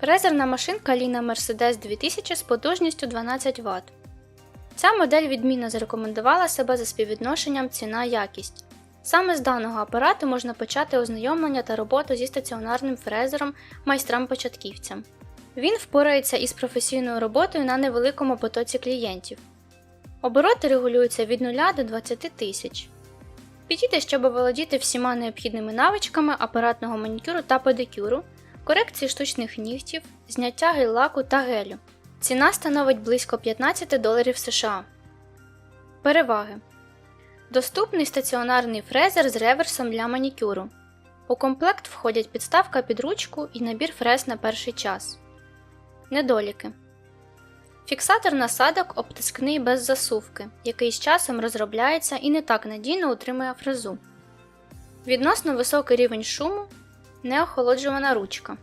Фрезерна машинка Lina Mercedes 2000 з потужністю 12 Вт. Ця модель відмінно зарекомендувала себе за співвідношенням ціна-якість. Саме з даного апарату можна почати ознайомлення та роботу зі стаціонарним фрезером майстрам-початківцям. Він впорається із професійною роботою на невеликому потоці клієнтів. Обороти регулюються від 0 до 20 тисяч. Підійде, щоб володіти всіма необхідними навичками апаратного манікюру та педикюру, корекції штучних нігтів, зняття гель-лаку та гелю. Ціна становить близько 15 доларів США. Переваги. Доступний стаціонарний фрезер з реверсом для манікюру. У комплект входять підставка під ручку і набір фрез на перший час. Недоліки. Фіксатор насадок обтискний без засувки, який з часом розробляється і не так надійно утримує фрезу. Відносно високий рівень шуму, неохолоджувана ручка.